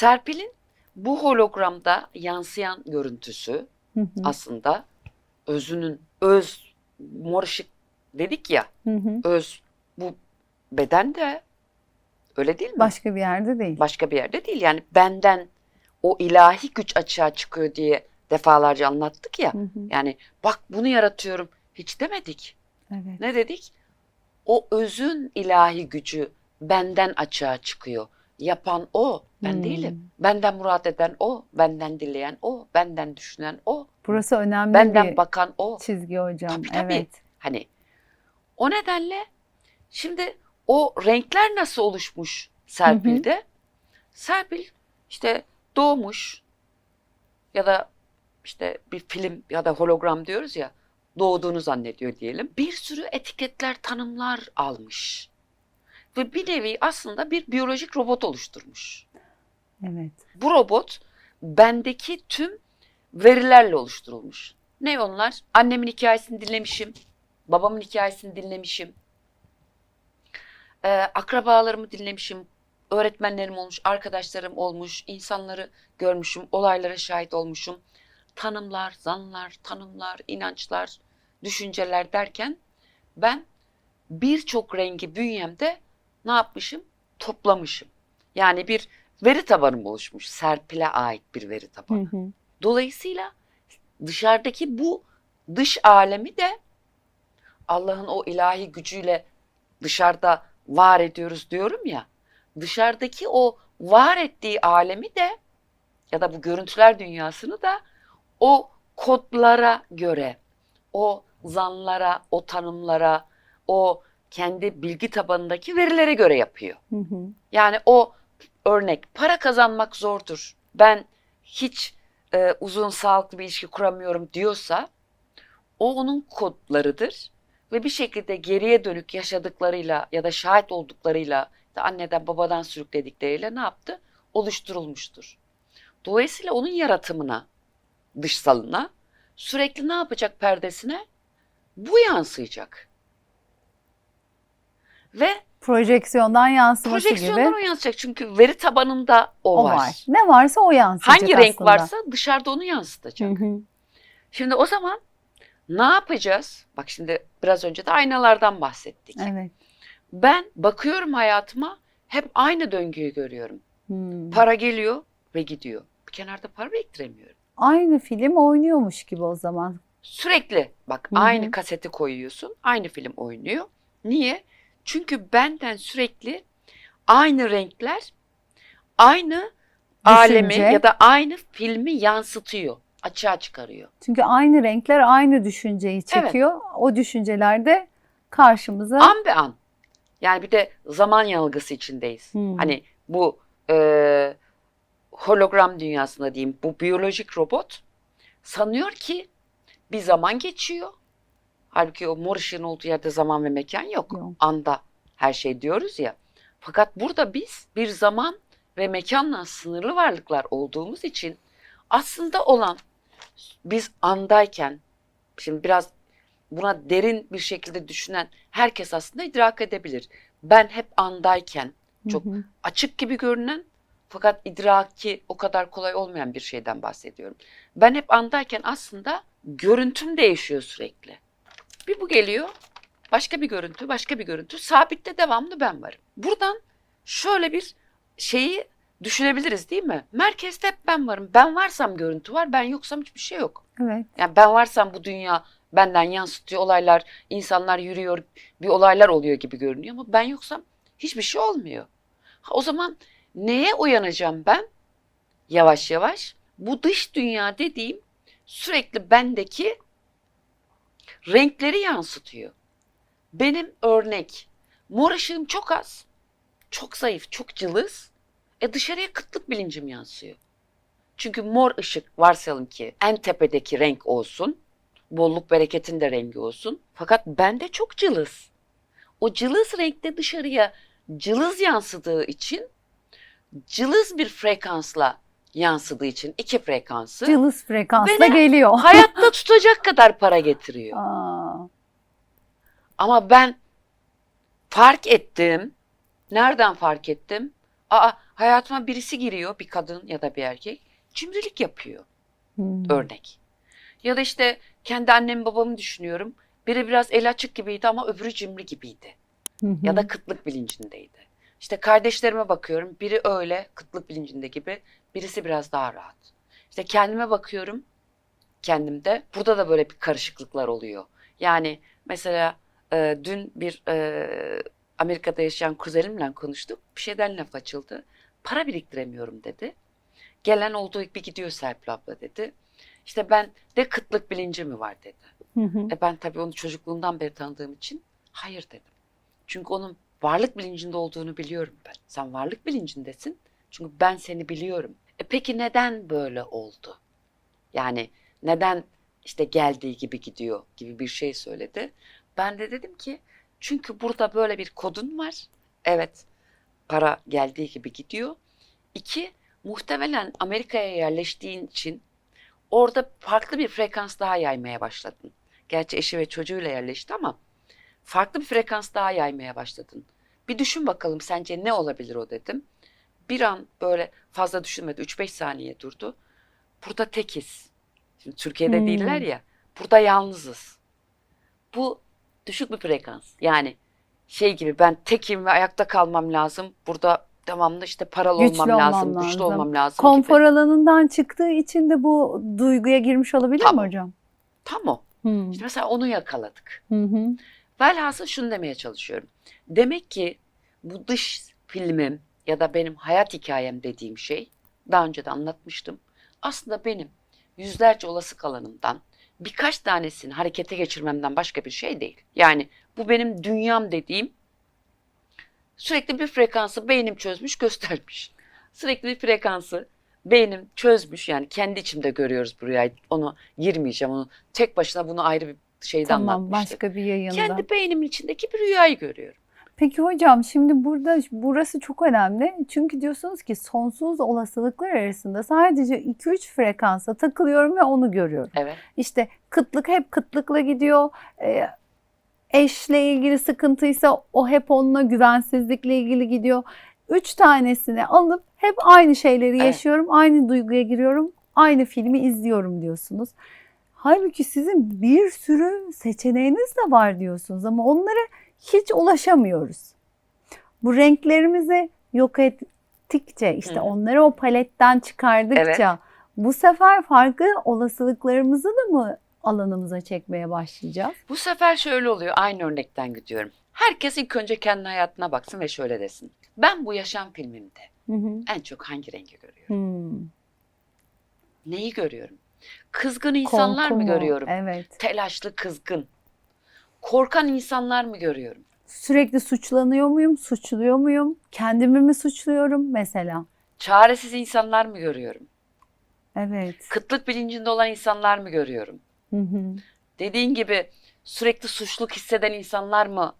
Serpil'in bu hologramda yansıyan görüntüsü Hı hı, aslında özünün öz mor ışık dedik ya hı hı. öz bu beden de öyle değil mi? Başka bir yerde değil. Başka bir yerde değil yani benden o ilahi güç açığa çıkıyor diye defalarca anlattık ya. Hı hı, Yani bak bunu yaratıyorum hiç demedik. Evet. Ne dedik? O özün ilahi gücü benden açığa çıkıyor. Yapan o, ben Hmm. değilim. Benden murat eden o, benden dileyen o, benden düşünen o, Burası önemli benden bir bakan o. çizgi hocam. Tabii, tabii. Evet. Hani o nedenle şimdi o renkler nasıl oluşmuş Serpil'de? Serpil işte doğmuş ya da işte bir film ya da hologram diyoruz ya doğduğunu zannediyor diyelim. Bir sürü etiketler, tanımlar almış. Ve bir nevi aslında bir biyolojik robot oluşturmuş. Evet. Bu robot bendeki tüm verilerle oluşturulmuş. Ne onlar? Annemin hikayesini dinlemişim. Babamın hikayesini dinlemişim. Ee, akrabalarımı dinlemişim. Öğretmenlerim olmuş, arkadaşlarım olmuş, insanları görmüşüm, olaylara şahit olmuşum. Tanımlar, zanlar, tanımlar, inançlar, düşünceler derken ben birçok rengi bünyemde ne yapmışım? Toplamışım. Yani bir veri tabanım oluşmuş. Serpil'e ait bir veri Hı tabanı. hı. Dolayısıyla dışarıdaki bu dış alemi de Allah'ın o ilahi gücüyle dışarıda var ediyoruz diyorum ya. Dışarıdaki o var ettiği alemi de ya da bu görüntüler dünyasını da o kodlara göre, o zanlara, o tanımlara, o kendi bilgi tabanındaki verilere göre yapıyor. Hı hı. Yani o örnek para kazanmak zordur. Ben hiç e, uzun sağlıklı bir ilişki kuramıyorum diyorsa o onun kodlarıdır ve bir şekilde geriye dönük yaşadıklarıyla ya da şahit olduklarıyla da anneden babadan sürükledikleriyle ne yaptı? Oluşturulmuştur. Dolayısıyla onun yaratımına, dışsalına sürekli ne yapacak perdesine? Bu yansıyacak. Ve Projeksiyondan yansıması Projeksiyondan gibi o yansıyacak çünkü veri tabanında o, o var. var. Ne varsa o yansıyacak Hangi renk aslında. varsa dışarıda onu yansıtacak. Hı hı. Şimdi o zaman ne yapacağız? Bak şimdi biraz önce de aynalardan bahsettik. Evet. Ben bakıyorum hayatıma hep aynı döngüyü görüyorum. Hmm. Para geliyor ve gidiyor. Bir kenarda para biriktiremiyorum. Aynı film oynuyormuş gibi o zaman. Sürekli bak Hı hı. aynı kaseti koyuyorsun. Aynı film oynuyor. Niye? Çünkü benden sürekli aynı renkler aynı alemi ya da aynı filmi yansıtıyor. Açığa çıkarıyor. Çünkü aynı renkler aynı düşünceyi çekiyor. O düşünceler de karşımıza An be an. Yani bir de zaman yanılgısı içindeyiz. Hmm. Hani bu e, hologram dünyasında diyeyim bu biyolojik robot sanıyor ki bir zaman geçiyor. Halbuki o mor ışığın olduğu yerde zaman ve mekan yok. Yok. Anda her şey diyoruz ya. Fakat burada biz bir zaman ve mekanla sınırlı varlıklar olduğumuz için aslında olan biz andayken şimdi biraz buna derin bir şekilde düşünen herkes aslında idrak edebilir. Ben hep andayken çok Hı hı. açık gibi görünen fakat idraki o kadar kolay olmayan bir şeyden bahsediyorum. Ben hep andayken aslında görüntüm değişiyor sürekli. Bir bu geliyor, başka bir görüntü, başka bir görüntü. Sabitte devamlı ben varım. Buradan şöyle bir şeyi düşünebiliriz değil mi? Merkezde hep ben varım. Ben varsam görüntü var, ben yoksam hiçbir şey yok. Evet. Yani ben varsam bu dünya benden yansıtıyor olaylar, insanlar yürüyor, bir olaylar oluyor gibi görünüyor ama ben yoksam hiçbir şey olmuyor. Ha, O zaman neye uyanacağım ben? Yavaş yavaş. Bu dış dünya dediğim sürekli bendeki renkleri yansıtıyor. Benim örnek mor ışığım çok az, çok zayıf, çok cılız. E dışarıya kıtlık bilincim yansıyor. Çünkü mor ışık varsayalım ki en tepedeki renk olsun. Bolluk bereketin de rengi olsun. Fakat bende çok cılız. O cılız renkte dışarıya cılız yansıdığı için cılız bir frekansla yansıdığı için iki frekansı Cılız frekansla Beni- geliyor. hayatta tutacak kadar para getiriyor. Aa, Ama ben fark ettim. Nereden fark ettim? Aa Hayatıma birisi giriyor, bir kadın ya da bir erkek. Cimrilik yapıyor Hmm. örnek. Ya da işte kendi annemi babamı düşünüyorum. Biri biraz el açık gibiydi ama öbürü cimri gibiydi. Hı hı. Ya da kıtlık bilincindeydi. İşte kardeşlerime bakıyorum. Biri öyle kıtlık bilincinde gibi. Birisi biraz daha rahat. İşte kendime bakıyorum. Kendimde. Burada da böyle bir karışıklıklar oluyor. Yani mesela e, dün bir e, Amerika'da yaşayan kuzenimle konuştuk. Bir şeyden laf açıldı. Para biriktiremiyorum dedi. Gelen olduğu gibi gidiyor Serpil abla dedi. İşte ben de kıtlık bilinci mi var dedi. Hı hı. E ben tabii onu çocukluğundan beri tanıdığım için hayır dedim. Çünkü onun varlık bilincinde olduğunu biliyorum ben. Sen varlık bilincindesin. Çünkü ben seni biliyorum. E peki neden böyle oldu? Yani neden işte geldiği gibi gidiyor gibi bir şey söyledi. Ben de dedim ki çünkü burada böyle bir kodun var. Evet para geldiği gibi gidiyor. İki muhtemelen Amerika'ya yerleştiğin için orada farklı bir frekans daha yaymaya başladın. Gerçi eşi ve çocuğuyla yerleşti ama farklı bir frekans daha yaymaya başladın. Bir düşün bakalım sence ne olabilir o dedim. Bir an böyle fazla düşünmedi. 3-5 saniye durdu. Burada tekiz. Şimdi Türkiye'de Hmm. değiller ya. Burada yalnızız. Bu düşük bir frekans. Yani şey gibi ben tekim ve ayakta kalmam lazım. Burada devamlı işte paralı Güçlü olmam lazım, olmam güçlü lazım. olmam lazım Konfor gibi. alanından çıktığı için de bu duyguya girmiş olabilir Tamam. mi hocam? Tam o. Hı. İşte mesela onu yakaladık. Hı hı. Velhasıl şunu demeye çalışıyorum. Demek ki bu dış filmim ya da benim hayat hikayem dediğim şey daha önce de anlatmıştım. Aslında benim yüzlerce olası kalanımdan birkaç tanesini harekete geçirmemden başka bir şey değil. Yani bu benim dünyam dediğim sürekli bir frekansı beynim çözmüş göstermiş. Sürekli bir frekansı beynim çözmüş yani kendi içimde görüyoruz bu rüyayı. Onu girmeyeceğim onu tek başına bunu ayrı bir şeyde Tamam anlatmıştık. başka bir yayında. Kendi beynimin içindeki bir rüyayı görüyorum. Peki hocam şimdi burada burası çok önemli. Çünkü diyorsunuz ki sonsuz olasılıklar arasında sadece 2-3 frekansa takılıyorum ve onu görüyorum. Evet. İşte kıtlık hep kıtlıkla gidiyor. Ee, eşle ilgili sıkıntıysa o hep onunla güvensizlikle ilgili gidiyor. Üç tanesini alıp hep aynı şeyleri Evet. yaşıyorum, aynı duyguya giriyorum, aynı filmi izliyorum diyorsunuz. Halbuki sizin bir sürü seçeneğiniz de var diyorsunuz ama onlara hiç ulaşamıyoruz. Bu renklerimizi yok ettikçe, işte Hı hı. onları o paletten çıkardıkça bu sefer farklı olasılıklarımızı da mı alanımıza çekmeye başlayacağız? Bu sefer şöyle oluyor. Aynı örnekten gidiyorum. Herkes ilk önce kendi hayatına baksın ve şöyle desin. Ben bu yaşam filmimde Hı hı. en çok hangi rengi görüyorum? Hmm. Neyi görüyorum? Kızgın insanlar Korku mı mu? görüyorum? Evet. Telaşlı, kızgın. Korkan insanlar mı görüyorum? Sürekli suçlanıyor muyum? Suçluyor muyum? Kendimi mi suçluyorum mesela? Çaresiz insanlar mı görüyorum? Evet. Kıtlık bilincinde olan insanlar mı görüyorum? Hı hı. Dediğin gibi sürekli suçluluk hisseden insanlar mı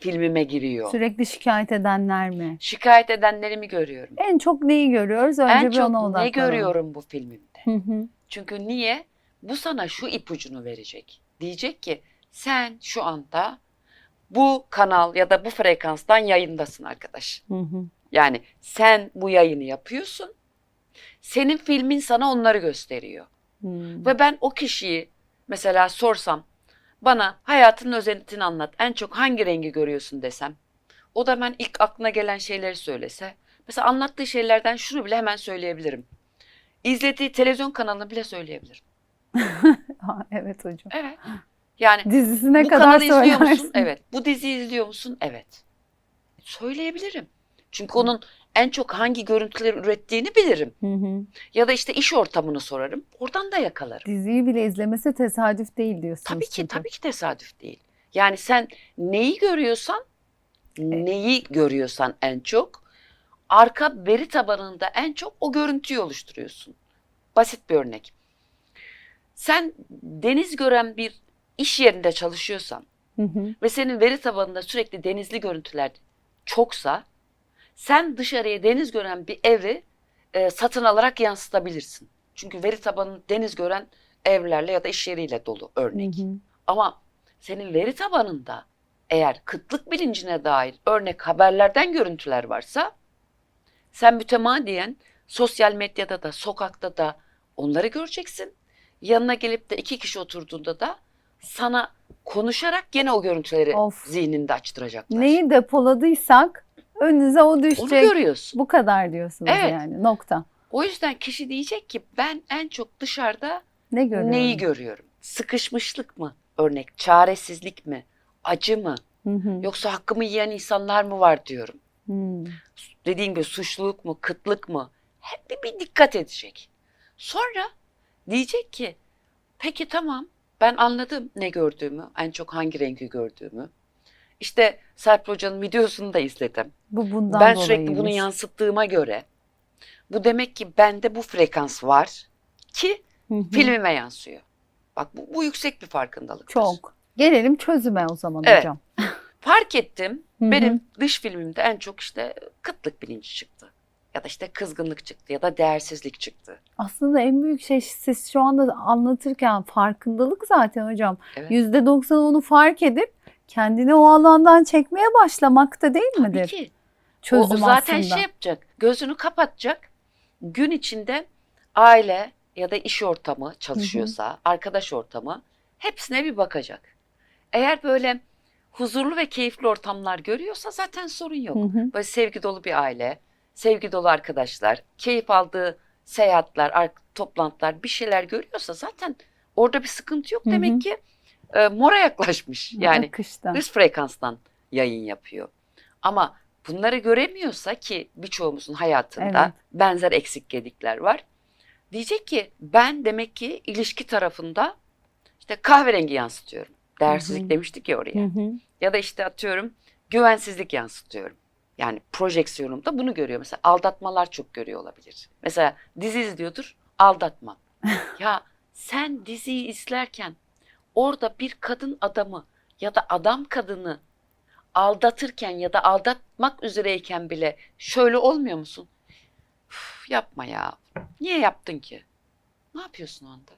filmime giriyor? Sürekli şikayet edenler mi? Şikayet edenleri mi görüyorum? En çok neyi görüyoruz? Önce en bir çok ona ne görüyorum bu filmimde? Hı hı. Çünkü niye? Bu sana şu ipucunu verecek. Diyecek ki sen şu anda bu kanal ya da bu frekanstan yayındasın arkadaş. Hı hı. Yani sen bu yayını yapıyorsun. Senin filmin sana onları gösteriyor. Hmm. Ve ben o kişiyi mesela sorsam bana hayatının özetini anlat. En çok hangi rengi görüyorsun desem. O da hemen ilk aklına gelen şeyleri söylese. Mesela anlattığı şeylerden şunu bile hemen söyleyebilirim. İzlediği televizyon kanalını bile söyleyebilirim. Evet hocam. Evet. Yani Dizisine bu kadar kanalı izliyor söylersin. musun? Evet. Bu diziyi izliyor musun? Evet. Söyleyebilirim. Çünkü onun en çok hangi görüntüleri ürettiğini bilirim. Hı hı. Ya da işte iş ortamını sorarım. Oradan da yakalarım. Diziyi bile izlemesi tesadüf değil diyorsunuz. Tabii ki çünkü. tabii ki tesadüf değil. Yani sen neyi görüyorsan, neyi görüyorsan en çok arka veri tabanında en çok o görüntüyü oluşturuyorsun. Basit bir örnek. Sen deniz gören bir iş yerinde çalışıyorsan Hı hı. ve senin veri tabanında sürekli denizli görüntüler çoksa sen dışarıya deniz gören bir evi e, satın alarak yansıtabilirsin. Çünkü veri tabanın deniz gören evlerle ya da iş yeriyle dolu örnek. Hı hı. Ama senin veri tabanında eğer kıtlık bilincine dair örnek haberlerden görüntüler varsa Sen mütemadiyen sosyal medyada da sokakta da onları göreceksin. Yanına gelip de iki kişi oturduğunda da sana konuşarak gene o görüntüleri Of. zihninde açtıracaklar. Neyi depoladıysak önünüze o Onu düşecek. görüyorsun. Bu kadar diyorsunuz Evet. yani nokta. O yüzden kişi diyecek ki ben en çok dışarıda Ne görüyorum? neyi görüyorum? Sıkışmışlık mı? Örnek çaresizlik mi? Acı mı? Hı hı. Yoksa hakkımı yiyen insanlar mı var diyorum. Hmm. Dediğim gibi suçluluk mu, kıtlık mı? Hep bir, bir dikkat edecek. Sonra diyecek ki peki tamam ben anladım ne gördüğümü, en çok hangi rengi gördüğümü. İşte Serpil Hoca'nın videosunu da izledim. Bu bundan ben sürekli bunu yansıttığıma göre bu demek ki bende bu frekans var ki Hı hı. filmime yansıyor. Bak bu, bu yüksek bir farkındalıktır. Çok. Gelelim çözüme o zaman Evet. hocam. Fark ettim Hı hı. benim dış filmimde en çok işte kıtlık bilinci çıktı. Ya da işte kızgınlık çıktı ya da değersizlik çıktı. Aslında en büyük şey siz şu anda anlatırken farkındalık zaten hocam. Evet. Yüzde doksan onu fark edip kendini o alandan çekmeye başlamakta değil Tabii midir? ki. O, Çözüm o zaten aslında. şey yapacak. Gözünü kapatacak. Gün içinde aile ya da iş ortamı çalışıyorsa, arkadaş ortamı hepsine bir bakacak. Eğer böyle huzurlu ve keyifli ortamlar görüyorsa zaten sorun yok. Hı hı. Böyle sevgi dolu bir aile, sevgi dolu arkadaşlar, keyif aldığı seyahatler, ar- toplantılar bir şeyler görüyorsa zaten orada bir sıkıntı yok. Hı hı. Demek ki e, mora yaklaşmış. Yani Akışta. üst frekanstan yayın yapıyor. Ama bunları göremiyorsa ki birçoğumuzun hayatında Evet. benzer eksik gedikler var. Diyecek ki ben demek ki ilişki tarafında işte kahverengi yansıtıyorum. Değersizlik Hı hı. demiştik ya oraya. Hı hı. Ya da işte atıyorum güvensizlik yansıtıyorum. Yani projeksiyonumda bunu görüyor. Mesela aldatmalar çok görüyor olabilir. Mesela dizi izliyordur aldatma. ya sen diziyi izlerken orada bir kadın adamı ya da adam kadını aldatırken ya da aldatmak üzereyken bile şöyle olmuyor musun? Üf, yapma ya. Niye yaptın ki? Ne yapıyorsun o anda?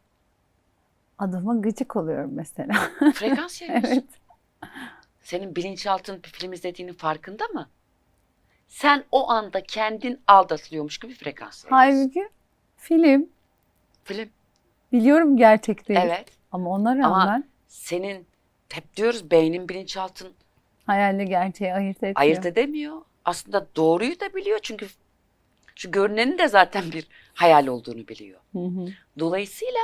Adama gıcık oluyorum mesela. Frekans yayıyorsun. evet. Senin bilinçaltın bir film izlediğinin farkında mı? Sen o anda kendin aldatılıyormuş gibi frekans yayıyorsun. Halbuki film Film. biliyorum gerçek değil. Evet. Ama ona Ama- rağmen Senin hep diyoruz beynin bilinçaltın hayalle gerçeği ayırt etmiyor. ayırt edemiyor. Aslında doğruyu da biliyor çünkü şu görünenin de zaten bir hayal olduğunu biliyor. Hı hı. Dolayısıyla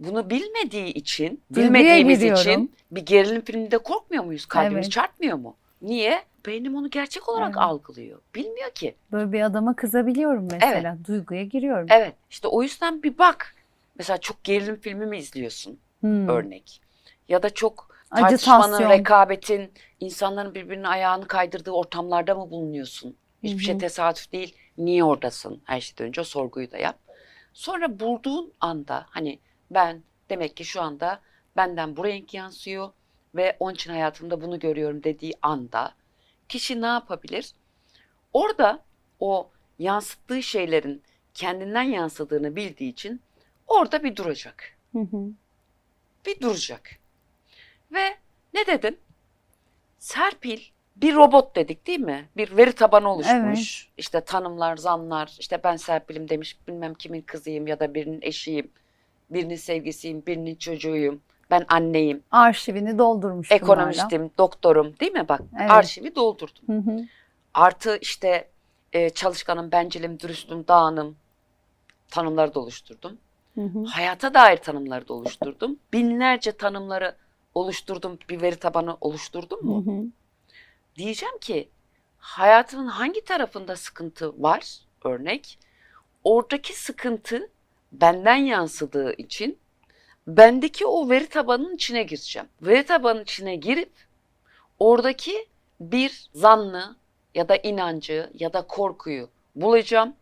bunu bilmediği için, bilmediğimiz için bir gerilim filminde korkmuyor muyuz? Kalbimiz Evet. çarpmıyor mu? Niye? Beynim onu gerçek olarak Evet. algılıyor. Bilmiyor ki. Böyle bir adama kızabiliyorum mesela. Duyguya giriyorum. Evet. işte o yüzden bir bak. Mesela çok gerilim filmi mi izliyorsun Hmm. örnek? Ya da çok tartışmanın, Acitasyon. rekabetin, insanların birbirinin ayağını kaydırdığı ortamlarda mı bulunuyorsun? Hiçbir Hı şey hı. tesadüf değil. Niye oradasın? Her şeyden önce o sorguyu da yap. Sonra bulduğun anda hani ben demek ki şu anda benden bu renk yansıyor ve onun için hayatımda bunu görüyorum dediği anda kişi ne yapabilir? Orada o yansıttığı şeylerin kendinden yansıdığını bildiği için orada bir duracak. Hı hı. Bir duracak. Ve ne dedim? Serpil bir robot dedik değil mi? Bir veri tabanı oluşmuş. İşte tanımlar, zamlar, işte ben Serpil'im demiş, bilmem kimin kızıyım ya da birinin eşiyim, birinin sevgisiyim, birinin çocuğuyum, ben anneyim, Arşivini doldurmuş ekonomistim, doktorum değil mi? Bak Evet. arşivi doldurdum. Hı hı. Artı işte e, çalışkanım, bencilim, dürüstüm, dağınım tanımları da oluşturdum. Hı hı. Hayata dair tanımları da oluşturdum. Binlerce tanımları oluşturdum, bir veri tabanı oluşturdum Hı mu? hı. Diyeceğim ki hayatının hangi tarafında sıkıntı var örnek? Oradaki sıkıntı benden yansıdığı için bendeki o veri tabanının içine gireceğim. Veri tabanının içine girip oradaki bir zannı ya da inancı ya da korkuyu bulacağım.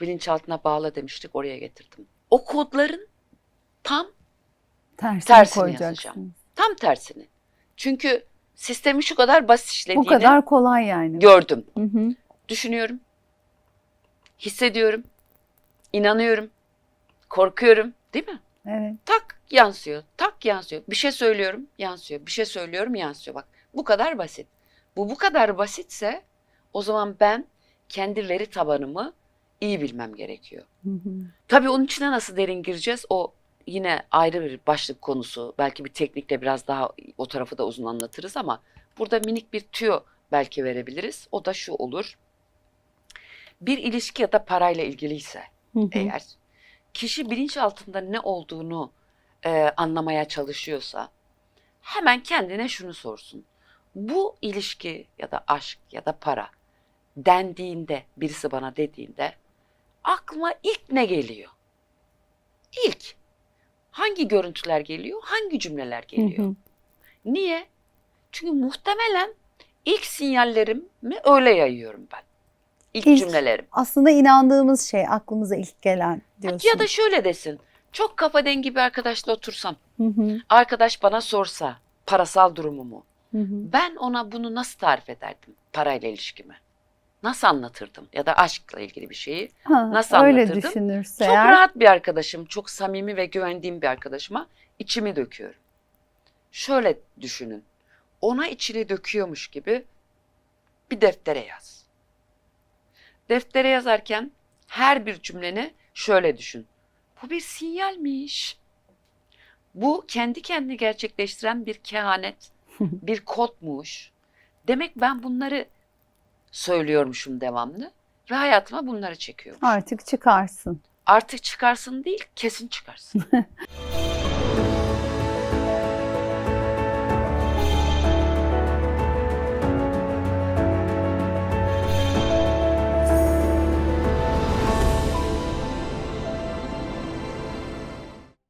Bilinçaltına bağla demiştik oraya getirdim. O kodların tam Tersini, Tersini yazacağım. tam tersini. Çünkü sistemi şu kadar basit işlediğini Bu kadar kolay yani. gördüm. Hı hı. Düşünüyorum. Hissediyorum. inanıyorum. Korkuyorum. Değil mi? Evet. Tak yansıyor. Tak yansıyor. Bir şey söylüyorum yansıyor. Bir şey söylüyorum yansıyor. Bak bu kadar basit. Bu bu kadar basitse o zaman ben kendi veri tabanımı iyi bilmem gerekiyor. Hı hı. Tabii onun içine nasıl derin gireceğiz o yine ayrı bir başlık konusu. Belki bir teknikle biraz daha o tarafı da uzun anlatırız ama burada minik bir tüyo belki verebiliriz. O da şu olur. Bir ilişki ya da parayla ilgiliyse Hı hı. eğer kişi bilinçaltında ne olduğunu e, anlamaya çalışıyorsa hemen kendine şunu sorsun. Bu ilişki ya da aşk ya da para dendiğinde birisi bana dediğinde aklıma ilk ne geliyor? İlk hangi görüntüler geliyor? Hangi cümleler Hı geliyor? hı. Niye? Çünkü muhtemelen ilk sinyallerimi öyle yayıyorum ben. İlk, İlk- cümlelerim. Aslında inandığımız şey aklımıza ilk gelen diyorsun. Ya da şöyle desin. Çok kafa dengi bir arkadaşla otursam, Hı hı. arkadaş bana sorsa parasal durumumu, Hı hı. ben ona bunu nasıl tarif ederdim parayla ilişkimi? Nasıl anlatırdım? Ya da aşkla ilgili bir şeyi. Ha, Nasıl öyle anlatırdım? düşünürse Çok eğer. rahat bir arkadaşım, çok samimi ve güvendiğim bir arkadaşıma içimi döküyorum. Şöyle düşünün. Ona içini döküyormuş gibi bir deftere yaz. Deftere yazarken her bir cümleni şöyle düşün. Bu bir sinyalmiş. Bu kendi kendini gerçekleştiren bir kehanet, bir kodmuş. Demek ben bunları söylüyormuşum devamlı ve hayatıma bunları çekiyorum. Artık çıkarsın. Artık çıkarsın değil, kesin çıkarsın.